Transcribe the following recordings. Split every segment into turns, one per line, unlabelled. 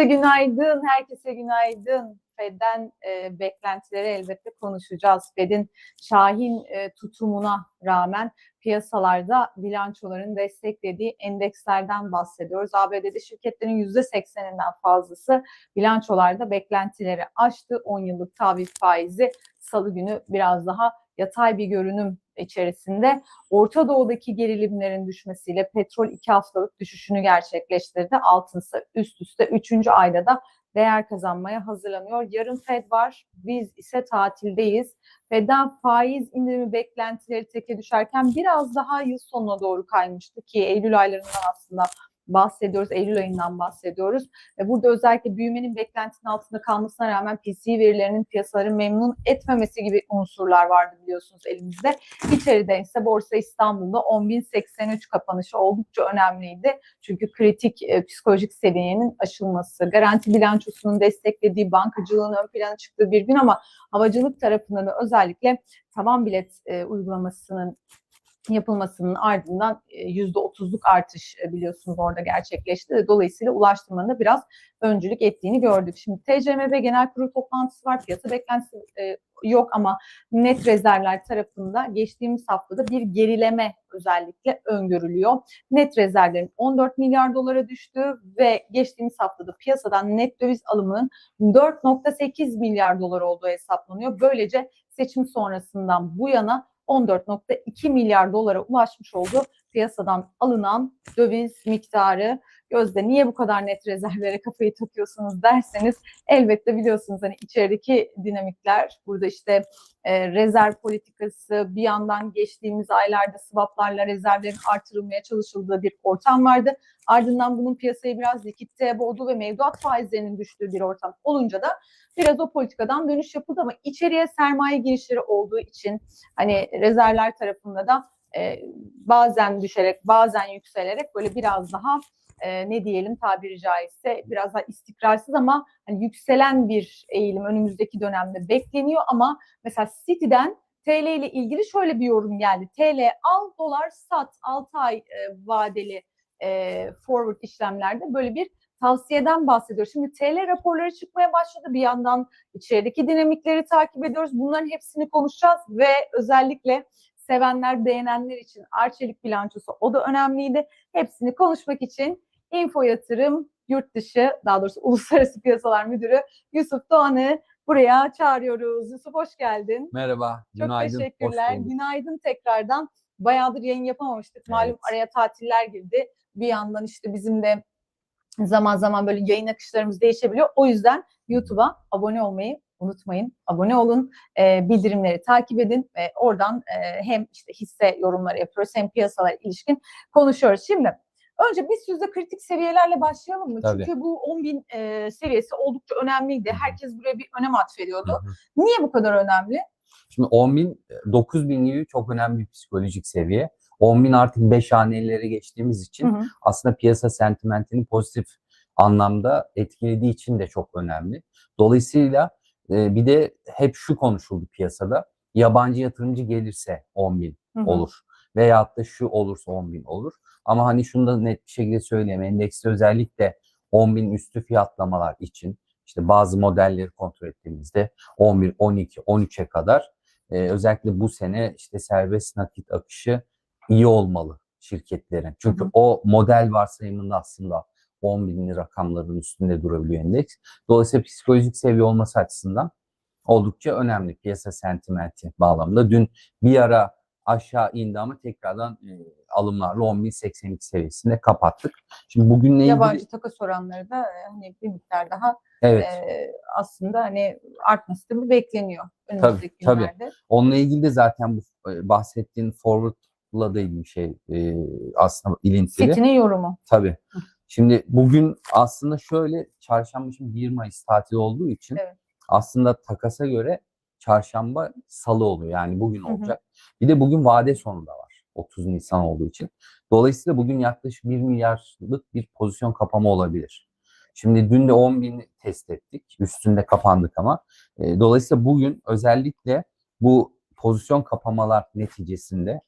Herkese günaydın, herkese günaydın. Fed'den e, beklentileri elbette konuşacağız. Fed'in Şahin e, tutumuna rağmen piyasalarda bilançoların desteklediği endekslerden bahsediyoruz. ABD'de şirketlerin %80'inden fazlası bilançolarda beklentileri aştı. 10 yıllık tahvil faizi salı günü biraz daha yatay bir görünüm içerisinde Orta Doğu'daki gerilimlerin düşmesiyle petrol iki haftalık düşüşünü gerçekleştirdi. Altınsa üst üste 3. ayda da değer kazanmaya hazırlanıyor. Yarın Fed var, biz ise tatildeyiz. Fed'den faiz indirimi beklentileri teke düşerken biraz daha yıl sonuna doğru kaymıştı ki Eylül aylarından aslında bahsediyoruz. Eylül ayından bahsediyoruz. Ve burada özellikle büyümenin beklentinin altında kalmasına rağmen PCE verilerinin piyasaları memnun etmemesi gibi unsurlar vardı biliyorsunuz elimizde. İçeride ise Borsa İstanbul'da 10.083 kapanışı oldukça önemliydi. Çünkü kritik e, psikolojik seviyenin aşılması, garanti bilançosunun desteklediği bankacılığın ön plana çıktığı bir gün ama havacılık tarafında da özellikle tavan bilet e, uygulamasının yapılmasının ardından %30'luk artış biliyorsunuz orada gerçekleşti. Dolayısıyla ulaştırmanın da biraz öncülük ettiğini gördük. Şimdi TCMB Genel Kurulu toplantısı var. Piyasa beklentisi yok ama net rezervler tarafında geçtiğimiz haftada bir gerileme özellikle öngörülüyor. Net rezervlerin 14 milyar dolara düştü ve geçtiğimiz haftada piyasadan net döviz alımının 4.8 milyar dolar olduğu hesaplanıyor. Böylece seçim sonrasından bu yana 14.2 milyar dolara ulaşmış oldu piyasadan alınan döviz miktarı. Gözde niye bu kadar net rezervlere kafayı takıyorsunuz derseniz elbette biliyorsunuz hani içerideki dinamikler burada işte e, rezerv politikası bir yandan geçtiğimiz aylarda swaplarla rezervlerin artırılmaya çalışıldığı bir ortam vardı. Ardından bunun piyasayı biraz likitte boğdu ve mevduat faizlerinin düştüğü bir ortam olunca da biraz o politikadan dönüş yapıldı ama içeriye sermaye girişleri olduğu için hani rezervler tarafında da e, bazen düşerek bazen yükselerek böyle biraz daha e, ne diyelim tabiri caizse biraz daha istikrarsız ama hani yükselen bir eğilim önümüzdeki dönemde bekleniyor ama mesela City'den TL ile ilgili şöyle bir yorum geldi. TL al dolar sat 6 ay e, vadeli e, forward işlemlerde böyle bir tavsiyeden bahsediyor. Şimdi TL raporları çıkmaya başladı bir yandan içerideki dinamikleri takip ediyoruz. Bunların hepsini konuşacağız ve özellikle sevenler, beğenenler için Arçelik bilançosu o da önemliydi. Hepsini konuşmak için Info Yatırım Yurt Dışı, daha doğrusu Uluslararası Piyasalar Müdürü Yusuf Doğan'ı buraya çağırıyoruz. Yusuf hoş geldin.
Merhaba,
Çok
günaydın.
teşekkürler. Günaydın tekrardan. Bayağıdır yayın yapamamıştık. Malum
Evet.
araya tatiller girdi. Bir yandan işte bizim de zaman zaman böyle yayın akışlarımız değişebiliyor. O yüzden YouTube'a abone olmayı unutmayın. Abone olun, e, bildirimleri takip edin ve oradan e, hem işte hisse yorumları yapıyoruz hem piyasalar ilişkin konuşuyoruz. Şimdi önce biz yüzde kritik seviyelerle başlayalım mı?
Tabii.
Çünkü bu 10 bin e, seviyesi oldukça önemliydi. Herkes buraya bir önem atfediyordu.
Hı hı.
Niye bu kadar önemli?
Şimdi 10 bin, 9 bin gibi çok önemli bir psikolojik seviye. 10 bin artık 5 hanelere geçtiğimiz için
Hı hı.
aslında piyasa sentimentini pozitif anlamda etkilediği için de çok önemli. Dolayısıyla e, bir de hep şu konuşuldu piyasada. Yabancı yatırımcı gelirse 10 bin olur. Veyahut da şu olursa 10 bin olur. Ama hani şunu da net bir şekilde söyleyeyim. Endekste özellikle 10 bin üstü fiyatlamalar için işte bazı modelleri kontrol ettiğimizde 11, 12, 13'e kadar e, özellikle bu sene işte serbest nakit akışı iyi olmalı şirketlerin. Çünkü
hı.
o model varsayımında aslında 10 binli rakamların üstünde durabiliyor endeks. Dolayısıyla psikolojik seviye olması açısından oldukça önemli piyasa sentimenti bağlamında. Dün bir ara aşağı indi ama tekrardan e, alımlarla 10.082 seviyesinde kapattık. Şimdi bugünle ilgili
Yabancı takas oranları da e, hani bir miktar daha
evet
e, aslında hani artması da bekleniyor önümüzdeki
tabii.
günlerde.
onunla ilgili de zaten bu e, bahsettiğin forward'la da ilgili bir şey e, aslında ilintili.
City'nin yorumu.
Tabii. Şimdi bugün aslında şöyle çarşamba şimdi 1 Mayıs tatili olduğu için
Evet.
aslında takasa göre çarşamba salı oluyor. Yani bugün
Hı hı.
olacak. Bir de bugün vade sonu da var. 30 Nisan olduğu için. Dolayısıyla bugün yaklaşık 1 milyarlık bir pozisyon kapama olabilir. Şimdi dün de 10 bin test ettik. Üstünde kapandık ama. E, dolayısıyla bugün özellikle bu pozisyon kapamalar neticesinde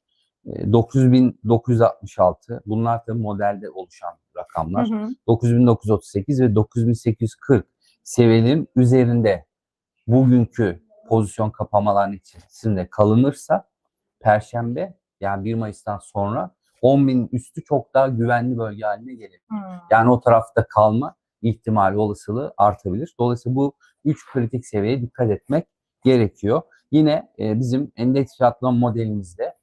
e, 9966 bunlar tabii modelde oluşan rakamlar.
Hı hı.
9938 ve 9840 seviyelerin üzerinde bugünkü pozisyon kapamaların içerisinde kalınırsa Perşembe yani 1 Mayıs'tan sonra 10.000 üstü çok daha güvenli bölge haline gelir.
Hı.
Yani o tarafta kalma ihtimali olasılığı artabilir. Dolayısıyla bu üç kritik seviyeye dikkat etmek gerekiyor. Yine e, bizim endeks fiyatlama modelimizde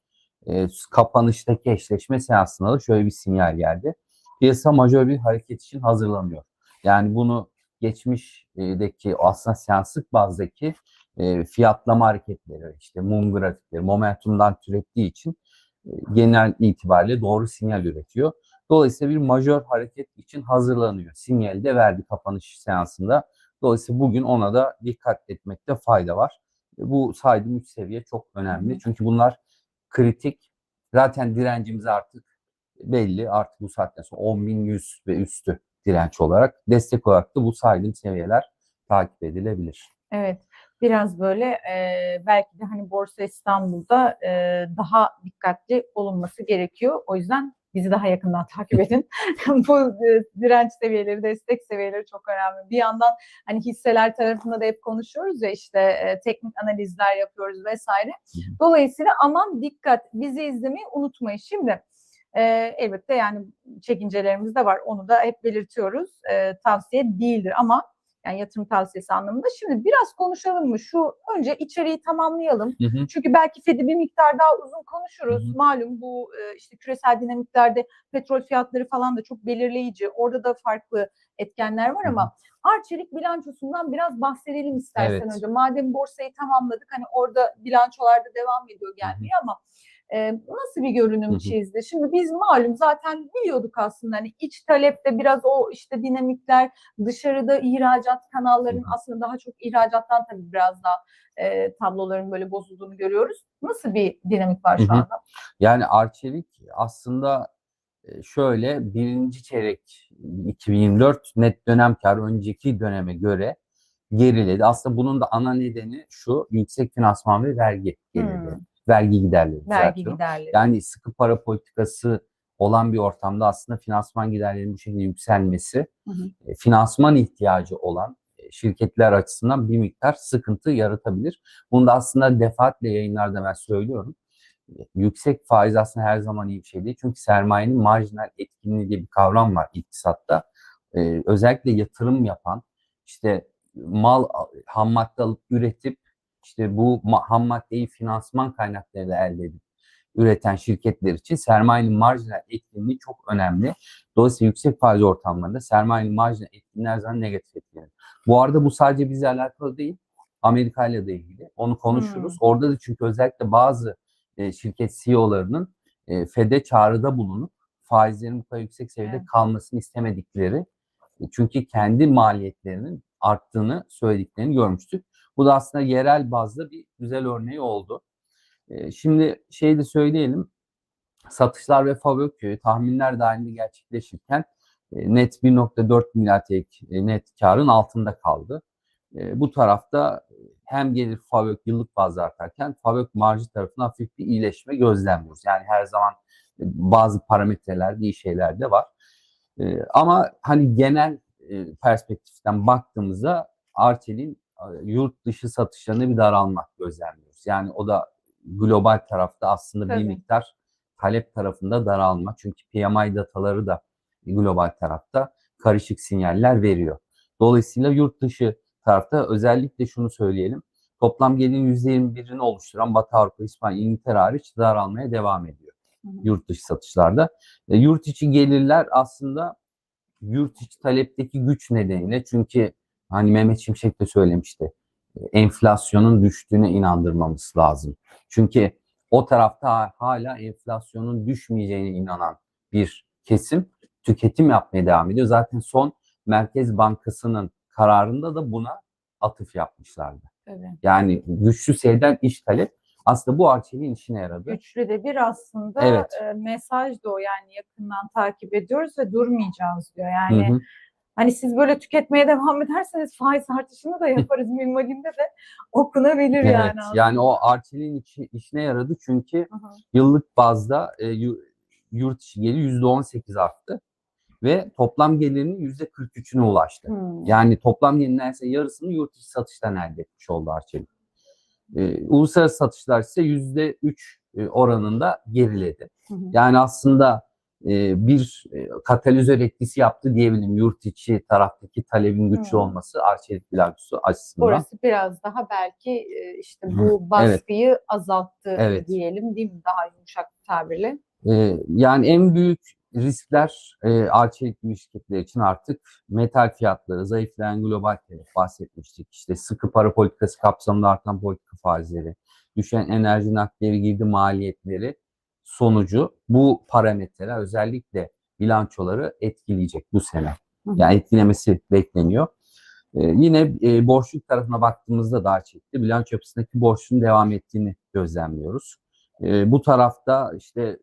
e, kapanıştaki eşleşme seansında da şöyle bir sinyal geldi. Piyasa majör bir hareket için hazırlanıyor. Yani bunu geçmişteki aslında seanslık bazdaki e, fiyatlama hareketleri, işte mum grafikleri, momentumdan türettiği için e, genel itibariyle doğru sinyal üretiyor. Dolayısıyla bir majör hareket için hazırlanıyor. Sinyali de verdi kapanış seansında. Dolayısıyla bugün ona da dikkat etmekte fayda var. Bu saydığım üç seviye çok önemli. Çünkü bunlar kritik. Zaten direncimiz artık belli. Artık bu saatten sonra 10.100 ve üstü direnç olarak. Destek olarak da bu saydığım seviyeler takip edilebilir.
Evet, biraz böyle e, belki de hani Borsa İstanbul'da e, daha dikkatli olunması gerekiyor. O yüzden bizi daha yakından takip edin. Bu e, direnç seviyeleri, destek seviyeleri çok önemli. Bir yandan hani hisseler tarafında da hep konuşuyoruz ya işte e, teknik analizler yapıyoruz vesaire. Dolayısıyla aman dikkat, bizi izlemeyi unutmayın. Şimdi e, elbette yani çekincelerimiz de var. Onu da hep belirtiyoruz. E, tavsiye değildir ama yani yatırım tavsiyesi anlamında. Şimdi biraz konuşalım mı? Şu önce içeriği tamamlayalım.
Hı hı.
Çünkü belki Fed'i bir miktar daha uzun konuşuruz.
Hı hı.
Malum bu e, işte küresel dinamiklerde petrol fiyatları falan da çok belirleyici. Orada da farklı etkenler var
Hı hı.
ama Arçelik bilançosundan biraz bahsedelim istersen
Evet.
önce. Madem borsayı tamamladık hani orada bilançolarda devam ediyor gelmeye ama e, nasıl bir görünüm çizdi? Şimdi biz malum zaten biliyorduk aslında hani iç talepte biraz o işte dinamikler dışarıda ihracat
hı.
aslında daha çok ihracattan tabii biraz daha e, tabloların böyle bozulduğunu görüyoruz. Nasıl bir dinamik var şu anda?
Yani Arçelik aslında şöyle birinci çeyrek 2024 net dönem karı önceki döneme göre geriledi. Aslında bunun da ana nedeni şu yüksek finansman ve vergi geliri.
Hmm.
Vergi giderleri.
Vergi giderleri.
Yani sıkı para politikası olan bir ortamda aslında finansman giderlerinin bu şekilde yükselmesi
Hı hı.
e, finansman ihtiyacı olan e, şirketler açısından bir miktar sıkıntı yaratabilir. Bunu da aslında defaatle yayınlarda ben söylüyorum. E, Yüksek faiz aslında her zaman iyi bir şey değil. Çünkü sermayenin marjinal etkinliği diye bir kavram var iktisatta. E, özellikle yatırım yapan, işte mal ham madde alıp üretip işte bu ham maddeyi finansman kaynaklarıyla elde edip üreten şirketler için sermayenin marjinal etkinliği çok önemli. Dolayısıyla yüksek faiz ortamlarında sermayenin marjinal etkinliği her zaman negatif etkilenir. Bu arada bu sadece bizle alakalı değil. Amerika ile de ilgili. Onu konuşuruz.
Hmm.
Orada da çünkü özellikle bazı e, şirket CEO'larının e, FED'e çağrıda bulunup faizlerin bu kadar yüksek seviyede
Evet.
kalmasını istemedikleri e, çünkü kendi maliyetlerinin arttığını söylediklerini görmüştük. Bu da aslında yerel bazda bir güzel örneği oldu. E, Şimdi şey de söyleyelim. Satışlar ve Favök tahminler dahilinde gerçekleşirken e, net 1.4 milyar TL e, net karın altında kaldı. E, Bu tarafta hem gelir Favök yıllık bazda artarken Favök marjı tarafında hafif bir iyileşme gözlemliyoruz. Yani her zaman bazı parametrelerde iyi şeyler de var. Ama hani genel perspektiften baktığımızda Arçelik'in yurt dışı satışlarında bir daralma gözlemliyoruz. Yani o da global tarafta aslında
Tabii.
bir miktar talep tarafında daralma. Çünkü PMI dataları da global tarafta karışık sinyaller veriyor. Dolayısıyla yurt dışı tarafta özellikle şunu söyleyelim. Toplam gelirin %21'ini oluşturan Batı Avrupa, İspanya, İngiltere hariç daralmaya devam ediyor
Hı hı.
yurt dışı satışlarda. E, yurt içi gelirler aslında yurt içi talepteki güç nedeniyle çünkü hani Mehmet Şimşek de söylemişti. e, Enflasyonun düştüğüne inandırmamız lazım. Çünkü o tarafta hala enflasyonun düşmeyeceğine inanan bir kesim tüketim yapmaya devam ediyor. Zaten son Merkez Bankası'nın kararında da buna atıf yapmışlardı.
Tabii.
Yani güçlü seyreden iş talep aslında bu Arçelik'in işine yaradı.
Güçlü de bir aslında
Evet.
e, mesaj da o yani yakından takip ediyoruz ve durmayacağız diyor.
Hı
Yani
hı.
Hani siz böyle tüketmeye devam ederseniz faiz artışını da yaparız minvalinde de okunabilir
Evet,
yani
yani,
aslında.
o Arçelik'in içi- işine yaradı çünkü
hı.
yıllık bazda e, yu- yurt içi geliri %18 arttı. ve toplam gelirinin %43'üne ulaştı.
Hmm.
Yani toplam gelirinin neredeyse yarısını yurt içi satıştan elde etmiş oldu Arçelik. Ee, uluslararası satışlar ise %3 e, oranında geriledi.
Hı.
Yani aslında e, bir e, katalizör etkisi yaptı diyebilirim. Yurt içi taraftaki talebin güçlü
Hı.
olması Arçelik bilançosu açısından.
Orası biraz daha belki e, işte bu
evet.
baskıyı azalttı
Evet.
diyelim değil mi? Daha yumuşak bir tabirle.
Yani en büyük riskler e, Arçelik gibi şirketler için artık metal fiyatları, zayıflayan global talep bahsetmiştik. İşte sıkı para politikası kapsamında artan politika faizleri, düşen enerji nakliye girdi maliyetleri sonucu bu parametreler özellikle bilançoları etkileyecek bu sene. Yani etkilemesi bekleniyor. Ee, yine e, borçluk tarafına baktığımızda daha çekti. Bilanço yapısındaki borçluğun devam ettiğini gözlemliyoruz. Ee, bu tarafta işte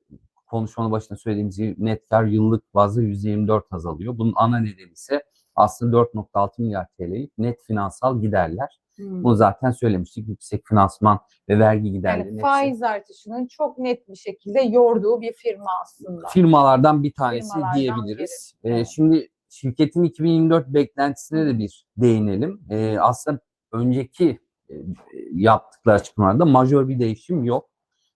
konuşmanın başında söylediğimiz gibi net kar yıllık bazda %24 azalıyor. Bunun ana nedeni ise aslında 4.6 milyar TL'lik net finansal giderler.
Hmm.
Bunu zaten söylemiştik. Yüksek finansman ve vergi giderleri.
Yani faiz artışının çok net bir şekilde yorduğu bir firma aslında.
firmalardan bir tanesi
Firmalardan
diyebiliriz.
biri,
Ee,
evet.
Şimdi şirketin 2024 beklentisine de bir değinelim. Ee, aslında önceki e, yaptıkları açıklamalarda majör bir değişim yok.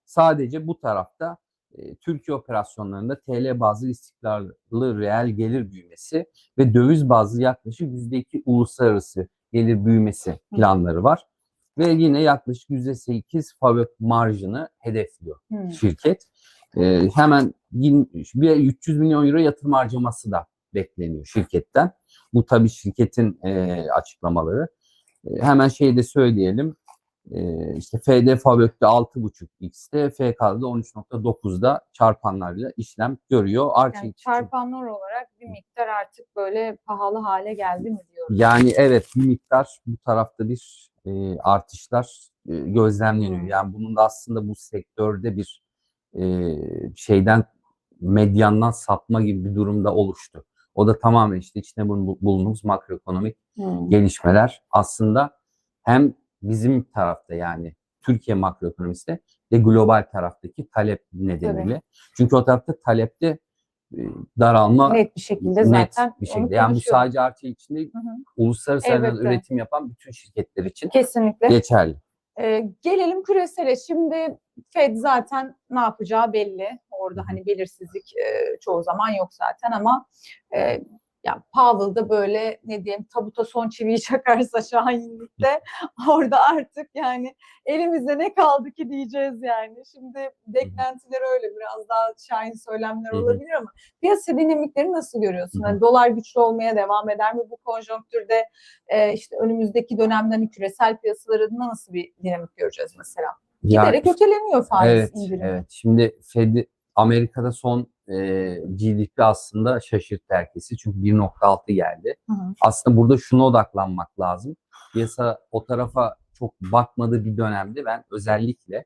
Sadece bu tarafta e, Türkiye operasyonlarında TL bazlı istikrarlı reel gelir büyümesi ve döviz bazlı yaklaşık %2 uluslararası gelir büyümesi planları var. Ve yine yaklaşık %8 fabrik marjını hedefliyor
Hmm.
şirket. Ee, hemen bir 300 milyon euro yatırım harcaması da bekleniyor şirketten. Bu tabii şirketin e, açıklamaları. E, hemen şeyi de söyleyelim. E, işte FD Fabök'te 6.5x'te, FK'da 13.9'da çarpanlarla işlem görüyor.
Yani
Arçelik için-
çarpanlar olarak bir miktar artık böyle pahalı hale geldi mi diyoruz.
Yani evet bir miktar bu tarafta bir e, artışlar e, gözlemleniyor.
Hmm.
Yani bunun da aslında bu sektörde bir e, şeyden medyandan sapma gibi bir durumda oluştu. O da tamamen işte içinde bulun- bulunduğumuz makroekonomik
Hmm.
gelişmeler aslında hem bizim tarafta yani Türkiye makroekonomisinde ve global taraftaki talep nedeniyle. Çünkü o tarafta talepte e, daralma
Net bir şekilde
net
zaten
bir şekilde. Yani bu sadece Arçelik için değil,
Hı hı.
uluslararası
Elbette.
üretim yapan bütün şirketler için
Kesinlikle.
geçerli.
Ee, gelelim küresele. Şimdi Fed zaten ne yapacağı belli. Orada hani belirsizlik e, çoğu zaman yok zaten ama e, ya Powell da böyle ne diyeyim tabuta son çiviyi çakarsa şahinlikte orada artık yani elimizde ne kaldı ki diyeceğiz yani. Şimdi beklentiler öyle biraz daha şahin söylemler olabilir ama piyasa dinamikleri nasıl görüyorsun? Hani dolar güçlü olmaya devam eder mi bu konjonktürde? E, işte önümüzdeki dönemden hani küresel piyasalarında nasıl bir dinamik göreceğiz mesela?
Yani-
Giderek öteleniyor faiz
evet,
indirimi.
evet. Şimdi Fed Amerika'da son e, GDP aslında şaşırttı herkesi. Çünkü 1.6 geldi.
Hı hı.
Aslında burada şuna odaklanmak lazım. Piyasa o tarafa çok bakmadığı bir dönemde ben özellikle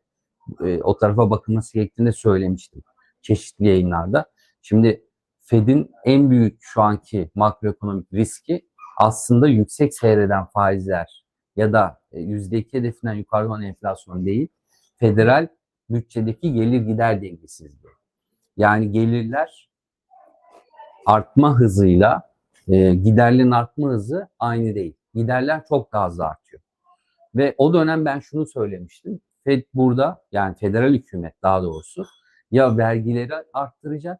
e, o tarafa bakılması gerektiğini de söylemiştim çeşitli yayınlarda. Şimdi Fed'in en büyük şu anki makroekonomik riski aslında yüksek seyreden faizler ya da e, %2 hedefinden yukarı olan enflasyon değil, federal bütçedeki gelir gider dengesizliği. Yani gelirler artma hızıyla e, giderlerin artma hızı aynı değil. Giderler çok daha hızlı artıyor. Ve o dönem ben şunu söylemiştim. Fed burada yani federal hükümet daha doğrusu ya vergileri arttıracak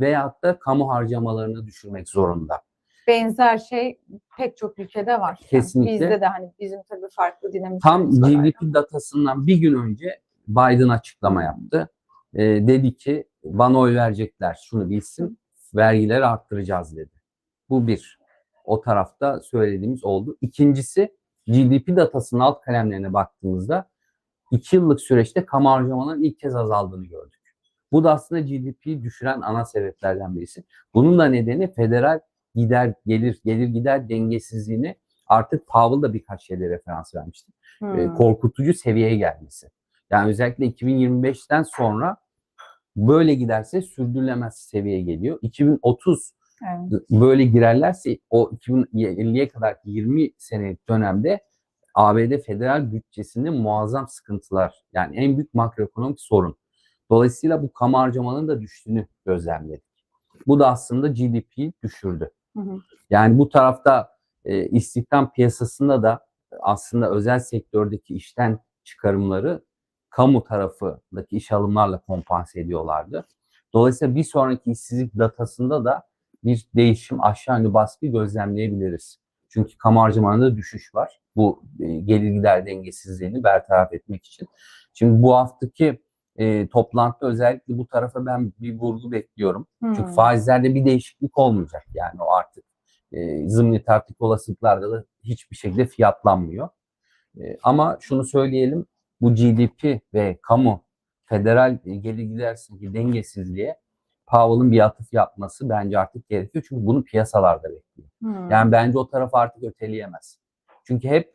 veyahut da kamu harcamalarını düşürmek zorunda.
Benzer şey pek çok ülkede var. Yani
Kesinlikle.
bizde de hani bizim tabii farklı dinamiklerimiz
Tam
var.
GDP datasından bir gün önce Biden açıklama yaptı. Ee, dedi ki bana oy verecekler şunu bilsin vergileri arttıracağız dedi. Bu bir. O tarafta söylediğimiz oldu. İkincisi GDP datasının alt kalemlerine baktığımızda iki yıllık süreçte kamu harcamalarının ilk kez azaldığını gördük. Bu da aslında GDP'yi düşüren ana sebeplerden birisi. Bunun da nedeni federal gider gelir gelir gider dengesizliğini artık Powell da birkaç şeyde referans vermişti.
Hmm.
E, korkutucu seviyeye gelmesi. Yani özellikle 2025'ten sonra böyle giderse sürdürülemez seviyeye geliyor. 2030
Evet.
böyle girerlerse o 2050'ye kadar 20 senelik dönemde ABD federal bütçesinde muazzam sıkıntılar yani en büyük makroekonomik sorun. Dolayısıyla bu kamu harcamalarının da düştüğünü gözlemledik. Bu da aslında GDP'yi düşürdü.
Hı hı.
Yani bu tarafta e, istihdam piyasasında da aslında özel sektördeki işten çıkarımları kamu tarafındaki iş alımlarla kompanse ediyorlardı. Dolayısıyla bir sonraki işsizlik datasında da bir değişim aşağı yönlü baskı gözlemleyebiliriz. Çünkü kamu harcamalarında düşüş var. Bu e, gelir gider dengesizliğini bertaraf etmek için. Şimdi bu haftaki e, toplantıda özellikle bu tarafa ben bir vurgu bekliyorum. Çünkü
Hmm.
faizlerde bir değişiklik olmayacak. Yani o artık e, zımni tartışık olasılıklarda da hiçbir şekilde fiyatlanmıyor. E, ama şunu söyleyelim, bu GDP ve kamu federal e, gelir gidersindeki dengesizliğe Powell'ın bir atıf yapması bence artık gerekiyor. Çünkü bunu piyasalarda bekliyor.
Hmm.
Yani bence o taraf artık öteleyemez. Çünkü hep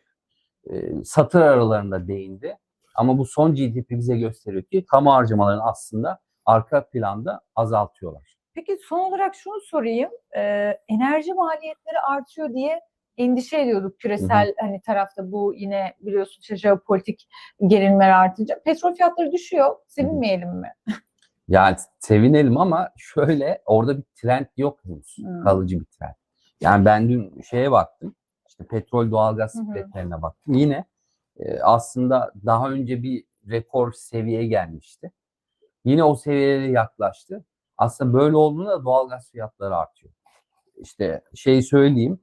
e, satır aralarında değindi. Ama bu son GDP bize gösteriyor ki kamu harcamalarını aslında arka planda azaltıyorlar.
Peki son olarak şunu sorayım. Ee, enerji maliyetleri artıyor diye endişe ediyorduk küresel hani tarafta bu yine biliyorsun işte jeopolitik gerilmeler artınca. Petrol fiyatları düşüyor. Sevinmeyelim mi?
Yani sevinelim ama şöyle orada bir trend yok henüz. Kalıcı bir trend. Yani ben dün şeye baktım. işte petrol doğalgaz
Hı hı.
spreadlerine baktım. Yine e, aslında daha önce bir rekor seviyeye gelmişti. Yine o seviyelere yaklaştı. Aslında böyle olduğunda doğalgaz fiyatları artıyor. İşte şey söyleyeyim.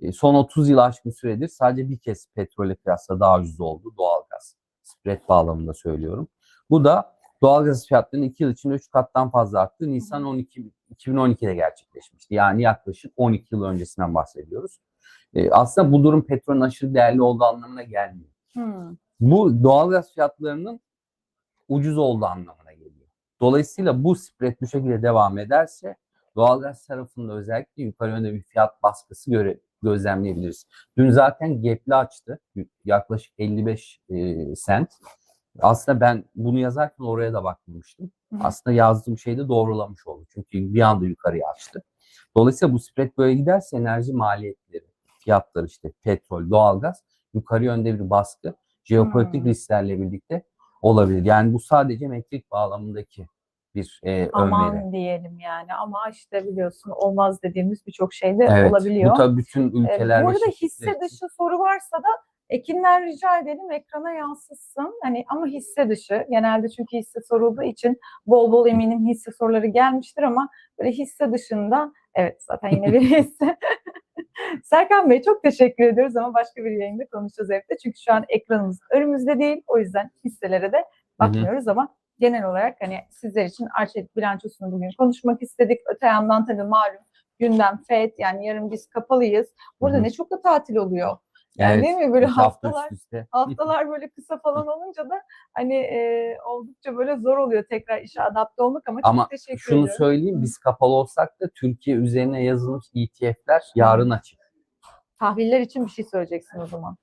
E, Son 30 yıl aşkın süredir sadece bir kez petrole kıyasla daha ucuz oldu doğalgaz. Spread bağlamında söylüyorum. Bu da doğalgaz fiyatlarının 2 yıl içinde 3 kattan fazla arttı. Nisan 12 2012'de gerçekleşmişti. Yani yaklaşık 12 yıl öncesinden bahsediyoruz. E, aslında bu durum petrolün aşırı değerli olduğu anlamına gelmiyor.
Hmm.
Bu doğalgaz fiyatlarının ucuz olduğu anlamına geliyor. Dolayısıyla bu spread bu şekilde devam ederse doğalgaz tarafında özellikle yukarı yönde bir fiyat baskısı göre, gözlemleyebiliriz. Dün zaten gap'li açtı. Yaklaşık 55 e, sent. Aslında ben bunu yazarken oraya da bakmamıştım.
Hı.
Aslında yazdığım şeyi de doğrulamış oldu. Çünkü bir anda yukarıya açtı. Dolayısıyla bu spread böyle giderse enerji maliyetleri, fiyatları işte petrol, doğalgaz yukarı yönde bir baskı jeopolitik
Hmm.
risklerle birlikte olabilir. Yani bu sadece metrik bağlamındaki bir e.
Aman diyelim yani ama işte biliyorsun olmaz dediğimiz birçok şey de
Evet,
olabiliyor.
bu tabii bütün ülkeler
Bu
ve
arada
şirketler
hisse dışı soru varsa da Ekinler rica edelim ekrana yansıtsın. Hani ama hisse dışı. Genelde çünkü hisse sorulduğu için bol bol eminim hisse soruları gelmiştir ama böyle hisse dışında evet zaten yine bir hisse. Serkan Bey çok teşekkür ediyoruz ama başka bir yayında konuşacağız evde. Çünkü şu an ekranımız önümüzde değil. O yüzden hisselere de bakmıyoruz ama genel olarak hani sizler için Arçelik bilançosunu bugün konuşmak istedik. Öte yandan tabii malum gündem FED yani yarın biz kapalıyız. Burada
Hı hı.
ne çok da tatil oluyor. Yani
Evet,
değil mi böyle
iki hafta
haftalar haftalar böyle kısa falan olunca da hani e, oldukça böyle zor oluyor tekrar işe adapte olmak ama,
Ama
çok teşekkür
şunu
ediyorum.
söyleyeyim biz kapalı olsak da Türkiye üzerine yazılmış ETF'ler yarın açık.
Tahviller için bir şey söyleyeceksin o zaman.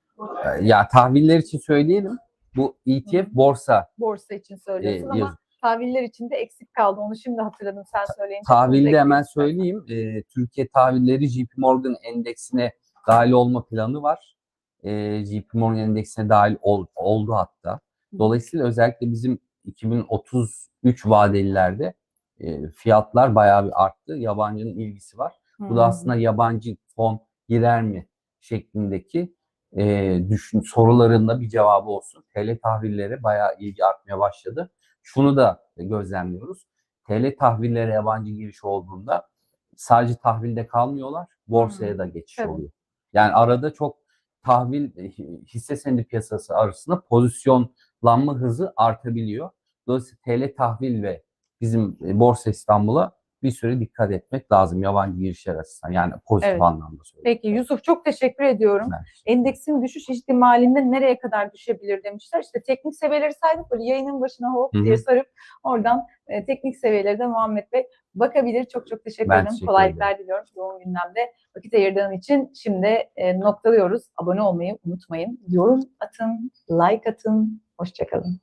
Ya tahviller için söyleyelim. Bu ETF borsa
Borsa için
e,
söylüyorsun ama
yaz-
tahviller için de eksik kaldı. Onu şimdi hatırladım sen söyleyince.
Tahvilde hemen söyleyeyim. Ee, Türkiye tahvilleri JP Morgan endeksine dahil olma planı var. Ee, JP Morgan endeksine dahil ol- oldu hatta. Dolayısıyla özellikle bizim 2033 vadelilerde e, fiyatlar bayağı bir arttı. Yabancının ilgisi var. Bu da aslında yabancı fon girer mi şeklindeki e, düşün, sorularında bir cevabı olsun. TL tahvillere bayağı ilgi artmaya başladı. Şunu da gözlemliyoruz. TL tahvillere yabancı giriş olduğunda sadece tahvilde kalmıyorlar, borsaya da geçiş
tabii.
oluyor. Yani arada çok tahvil e, hisse senedi piyasası arasında pozisyonlanma hızı artabiliyor. Dolayısıyla TL tahvil ve bizim e, Borsa İstanbul'a bir süre dikkat etmek lazım yabancı girişler açısından. Yani pozitif
Evet.
anlamda söylüyorum.
Peki Yusuf çok teşekkür ediyorum.
Ben-
Endeksin düşüş ihtimalinde nereye kadar düşebilir demişler. İşte teknik seviyeleri saydık böyle yayının başına hop
Hı hı.
diye sarıp oradan e, teknik seviyeleri de Muhammed Bey bakabilir. Çok çok teşekkür ederim.
teşekkür
Kolaylıklar diliyorum yoğun gündemde. Vakit ayırdığın için şimdi e, noktalıyoruz. Abone olmayı unutmayın. Yorum atın, like atın. Hoşçakalın.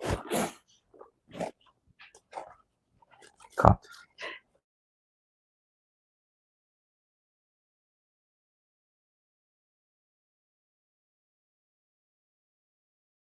quatro